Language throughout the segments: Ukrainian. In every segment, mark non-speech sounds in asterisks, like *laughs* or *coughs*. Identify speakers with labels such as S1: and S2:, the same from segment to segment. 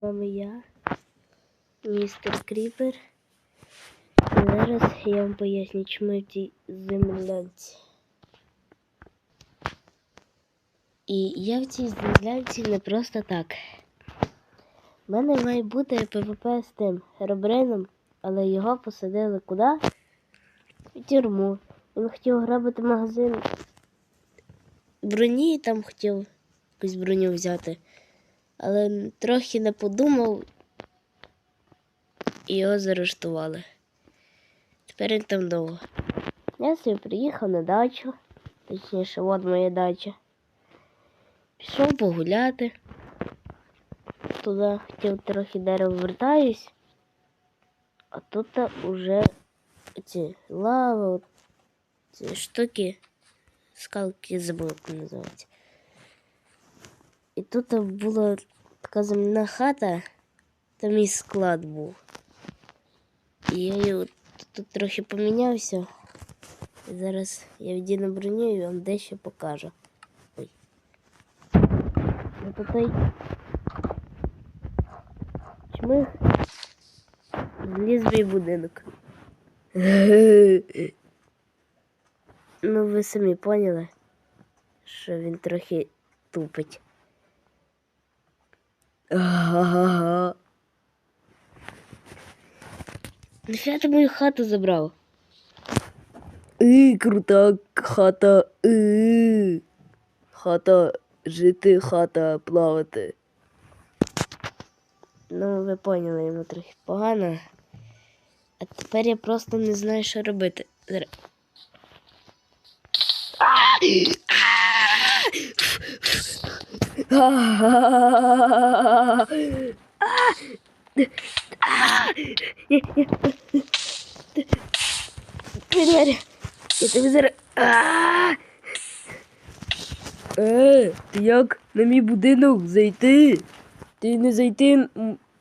S1: вами я, містер Кріпер. І зараз я вам поясню, чому в цій землянці. І я в цій землянці не просто так. У мене має бути ПВП з тим Херобрином, але його посадили куди? В тюрму. Він хотів грабити магазин броні, там хотів якусь броню взяти. Але трохи не подумав і його заарештували. Тепер він там довго. Я собі приїхав на дачу, точніше, от моя дача. Пішов погуляти. Туди хотів трохи дерева вертаюсь, а тут уже ці лави, ці штуки, скалки забув, як називаються. І тут була така земляна хата, там мій склад був. І я от тут трохи помінявся. І зараз я вдіну броню і вам дещо покажу. Ой. Ось той чмих зліз мій будинок. *laughs* Ну, ви самі поняли, що він трохи тупить. Ага. Нафіга ти мою хату забрав?
S2: І крута хата. І. Хата жити, хата плавати.
S1: Ну, ви поняли, йому трохи погано. А тепер я просто не знаю, що робити. Зараз. Двері. Я тобі зараз.
S2: Е, ти як на мій будинок зайти? Ти не зайти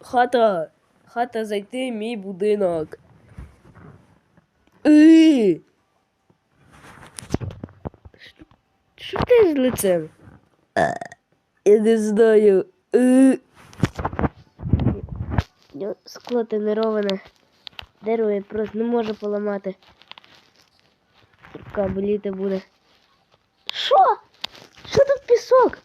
S2: хата. Хата зайти мій будинок. Е,
S1: Що ти з лицем?
S2: Я не знаю. Е,
S1: Ну, Скло тонироване. Дерево я просто не можу поламати. Рука боліти буде. Що? Що тут пісок?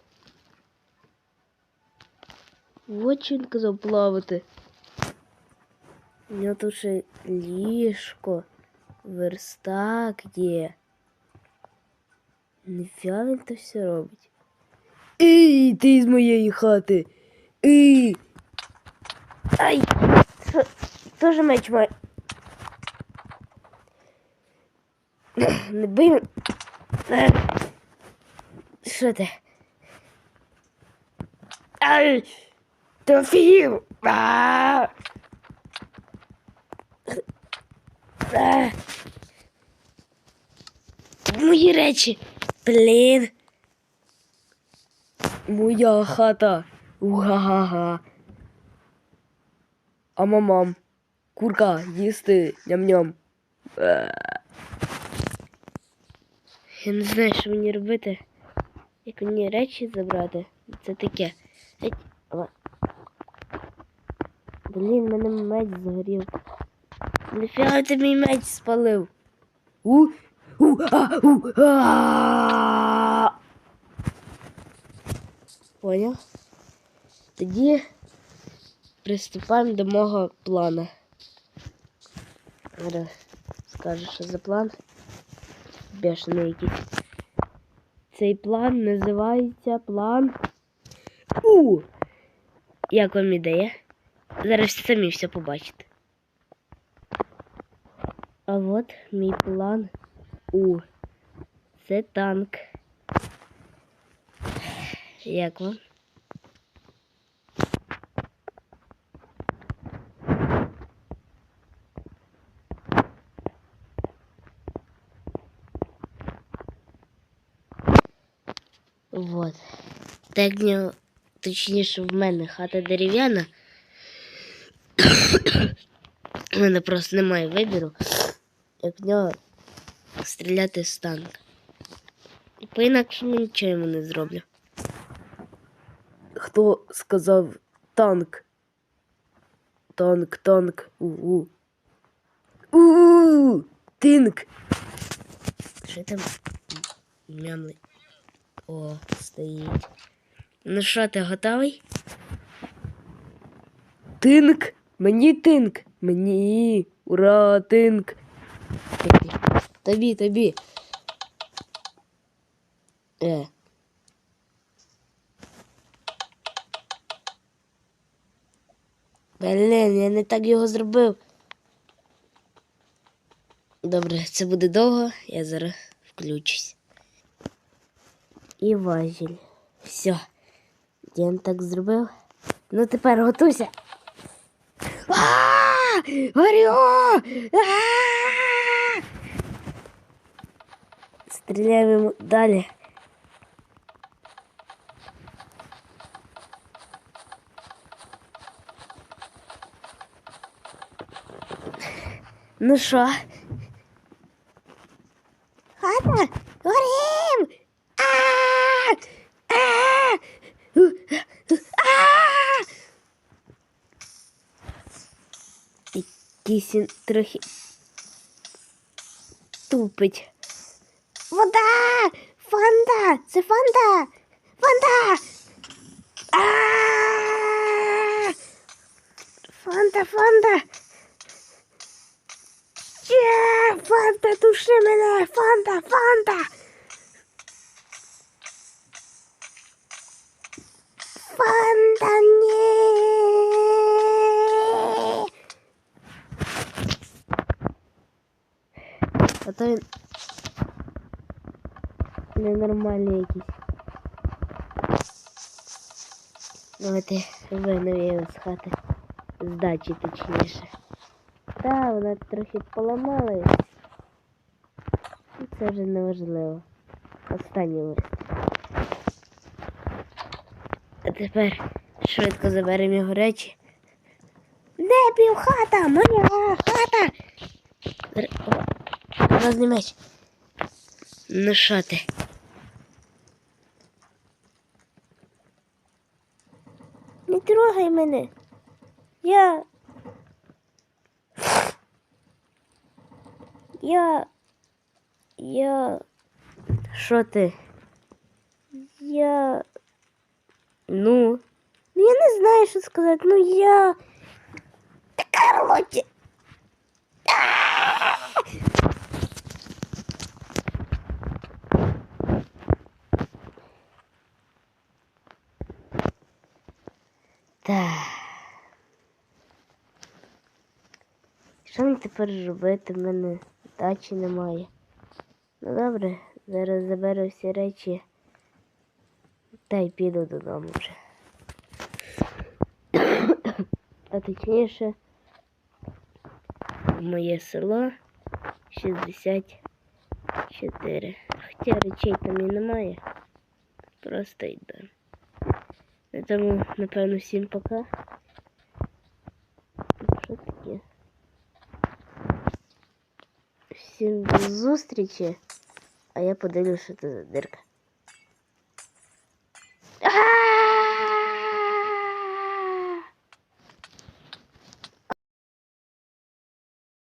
S1: От що він казав плавати. У нього тут ще ліжко, верстак є. Ніфіга він то все робить.
S2: Ей, ти з моєї хати. Ей,
S1: Ай! Тоже меч має. *coughs* Не бий. Е. Що ти? Ай! Ти офігів! А! А! Мої речі! Блін!
S2: Моя хата. Уга-га-га. А мамам. Курка, їсти, ням-ням. Е.
S1: Я не знаю, що мені робити. Як мені речі забрати. Це таке. Блін, мене меч згорів. Ніфіга ти мій меч спалив.
S2: У, у, а, у, а.
S1: Поняв? Тоді приступаємо до мого плану. Зараз скажу, що за план. Бешений якийсь. Цей план називається план У. Як вам ідея? Зараз самі все побачите. А от мій план У. Це танк. Як вам? Вот. Так нього, точніше, в мене хата дерев'яна. У мене просто немає вибіру, як в нього стріляти з танка. І по-інакшому нічого йому не зроблю.
S2: Хто сказав танк? Танк, танк. У-у. У-у-у! Тинк.
S1: Що там мямли? О, стоїть. Ну що, ти готовий?
S2: Тинк. Мені тинк. Мені. Ура, тинк.
S1: Тобі, тобі. Е. Блін, я не так його зробив. Добре, це буде довго, я зараз включусь. І важіль. Все. Я так зробив. Ну тепер готуйся. Горю! Стріляємо далі. Ну що? Хата, горім! А! А! А! Якийсь він трохи тупить. Вода! Фанда! Це фанда! Фанда! А! Фанда, фанда! Є, фанда, души мене! Фанда, фанда! Фанда, ні! А то він ненормальний якийсь. Давайте вигнав його з хати. З дачі точніше. Та, вона трохи поламалась. Це вже не важливо. Останній лист. А тепер швидко заберемо його речі. Півхата? Моя хата! Р- О, Розний меч. Ну що ти? Не трогай мене. Я. Я. Я. Що ти? Я. Ну. Ну, я не знаю, що сказати. Ну я. Та Карлоті. Так. Що мені тепер робити? В мене дачі немає. Ну добре, зараз заберу всі речі та й піду додому вже. *coughs* А точніше, моє село 64. Хоча речей там і немає. Просто йду. На тому, напевно, всім пока. Що таке? Всім до зустрічі. А я подивлюся, що це за дирка.